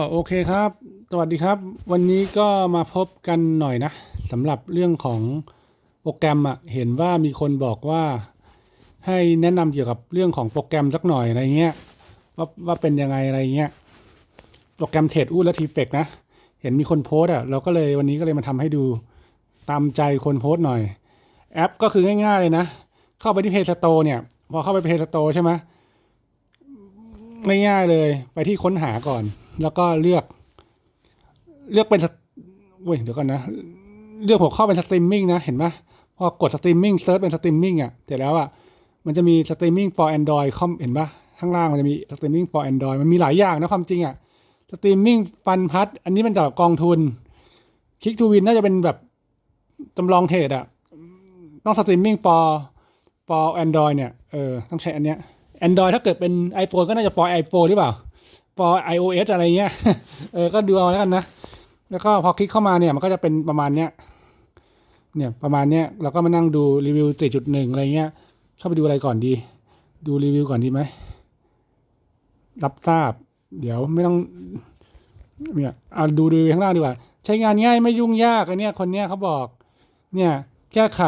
อโอเคครับ สวัสดีครับ วันนี้ก็มาพบกันหน่อยนะสำหรับเรื่องของโปรแกรมอะเห็นว่ามีคนบอกว่า ให้แนะนำเกี่ยวกับเรื่องของโปรแกรมสักหน่อยอะไรเงี้ยว่าว่าเป็นยังไงอะไรเงี้ยโปรแกรมเทรดอู้และทีเฟกนะ เห็นมีคนโพสต์อะเราก็เลยวันนี้ก็เลยมาทำให้ดูตามใจคนโพสหน่อย แอปก็คือง่ายๆเลยนะ เข้าไปที่ Play Store เนี่ยพอเข้าไป Play Store ใช่ไหมง่ายๆเลย ไปที่ค้นหาก่อน แล้วก็เลือก เลือกเป็นเว้ยเดี๋ยวก่อนนะ เลือกหัวข้อเป็นสตรีมมิ่งนะ เห็นไหมพอกดสตรีมมิ่งเซิร์ชเป็นสตรีมมิ่งอะเสร็จแล้วอะมันจะมีสตรีมมิ่ง for Android คอมเห็นปะข้างล่างมันจะมีสตรีมมิ่ง for Android มันมีหลายอย่างนะความจริงอะสตรีมมิ่งฟันพัดอันนี้มันจากกองทุนคลิกทูวินน่าจะเป็นแบบจำลองเทรดอะต้องสตรีมมิ่ง for for Android เนี่ยเออต้องใช้อันเนี้ย Android ถ้าเกิดเป็น iPhone ก็น่าจะ for iPhone หรือเปล่า for iOS อะไรเงี้ย เออ ก็ดูเอาแล้วกันนะ แล้วก็พอคลิกเข้ามาเนี่ย มันก็จะเป็นประมาณเนี้ย เนี่ยประมาณเนี้ย เราก็มานั่งดูรีวิว 4.1 อะไรเงี้ย เข้าไปดูอะไรก่อนดี ดูรีวิวก่อนดีไหม รับทราบ เดี๋ยวไม่ต้อง เนี่ย เอาดูรีวิวข้างล่างดีกว่า ใช้งานง่ายไม่ยุ่งยากอันเนี้ย คนเนี้ยเขาบอก เนี่ย แก้ไข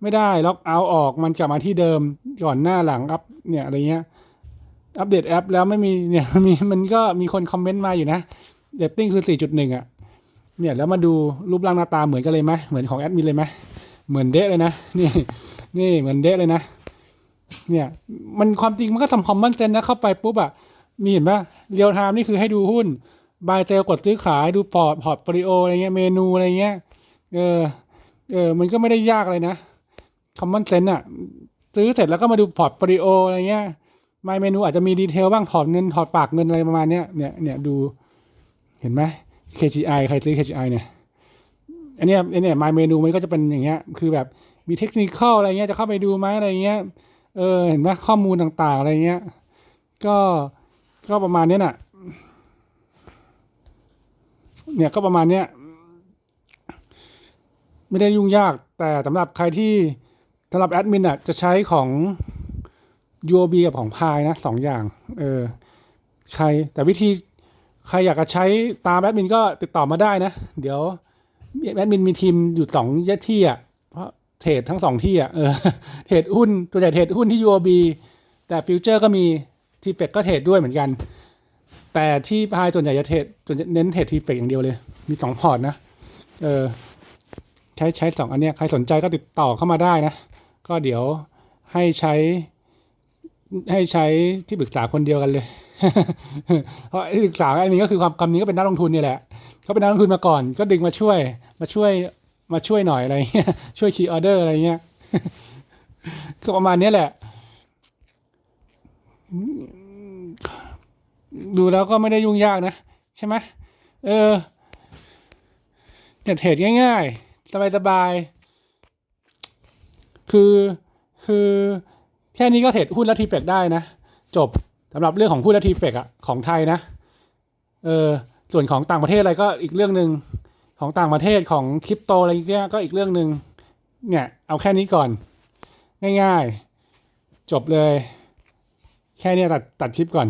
ไม่ได้ ล็อกเอาออก มันกลับมาที่เดิม ก่อนหน้าหลังอัพ เนี่ย อะไรเงี้ย อัปเดตแอปแล้วไม่มีเนี่ยมีมันก็มีคนคอมเมนต์มาอยู่นะเดตติ้งคือ4.1อะเนี่ยแล้วมาดูรูปร่างหน้าตาเหมือนกันเลยไหมเหมือนของแอดมินเลยไหมเหมือนเดะเลยนะนี่นี่เหมือนเดะเลยนะ เนี่ยมันความจริงมันก็ทำคอมมอนเซนนะเข้าไปปุ๊บอะมีเห็นปะเรียลไทม์นี่คือให้ดูหุ้นบายเซลกดซื้อขายดูพอร์ตพอร์ตโฟลิโออะไรเงี้ยเมนูอะไรเงี้ยเออเออมันก็ไม่ได้ยากเลยนะคอมมอนเซนอะซื้อเสร็จแล้วก็มาดูพอร์ตโฟลิโออะไรเงี้ย มเมนูอาจจะมีดีเทลบ้างถอดเงินถอดฝากเงินอะไรประมาณเนี้ยเนี่ยเนี่ยดูเห็นไหม KGI ใครซื้อ KGI เนี่ยอันเนี้ยอันเนี้ยมเมนูมันก็จะเป็นอย่างเงี้ย คือแบบมีเทคนิคเข้าอะไรเงี้ยจะเข้าไปดูไหมอะไรเงี้ยเออเห็นไหมข้อมูลต่างๆอะไรเงี้ย ก็ก็ประมาณเนี้ยน่ะ เนี่ยก็ประมาณเนี้ยไม่ได้ยุ่งยากแต่สำหรับใครที่สำหรับแอดมินอะจะใช้ของ UOB กับของพายนะสองอย่าง เออ ใครแต่วิธีใครอยากจะใช้ตามแอดมินก็ติดต่อมาได้นะ เดี๋ยวแอดมินมีทีมอยู่สองยที่อะเพราะเทรดทั้งสองที่อะเออเทรดหุ้นตัวใหญ่เทรดหุ้นที่ UOB แต่ฟิวเจอร์ก็มีทีเฟกก็เทรดด้วยเหมือนกัน แต่ที่พายส่วนใหญ่จะเทรดส่วนเน้นเทรดทีเฟกอย่างเดียวเลย มีสองพอร์ตนะ เออใช้ใช้สองอันเนี้ยใครสนใจก็ติดต่อเข้ามาได้นะ ก็เดี๋ยวให้ใช้ ให้ใช้ที่ปรึกษาคนเดียวกันเลย เพราะที่ปรึกษาอันนี้ก็คือความคำนี้ก็เป็นนักลงทุนนี่แหละเขาเป็นนักลงทุนมาก่อน ก็ดึงมาช่วย มาช่วยมาช่วยหน่อยอะไรเงี้ยช่วยคีย์ออเดอร์อะไรเงี้ยก็ประมาณนี้แหละ ดูแล้วก็ไม่ได้ยุ่งยากนะ ใช่ไหมเออเนี่ยเทรดง่ายๆ สบายๆคือคือ แค่นี้ก็เทรดหุ้นและทีเฟกได้นะ จบสำหรับเรื่องของหุ้นและทีเฟกอะของไทยนะ เออส่วนของต่างประเทศอะไรก็อีกเรื่องหนึ่งของต่างประเทศของคริปโตอะไรเงี้ยก็อีกเรื่องหนึ่งเนี่ยเอาแค่นี้ก่อน ง่ายๆ จบเลย แค่นี้ตัดตัดคลิปก่อน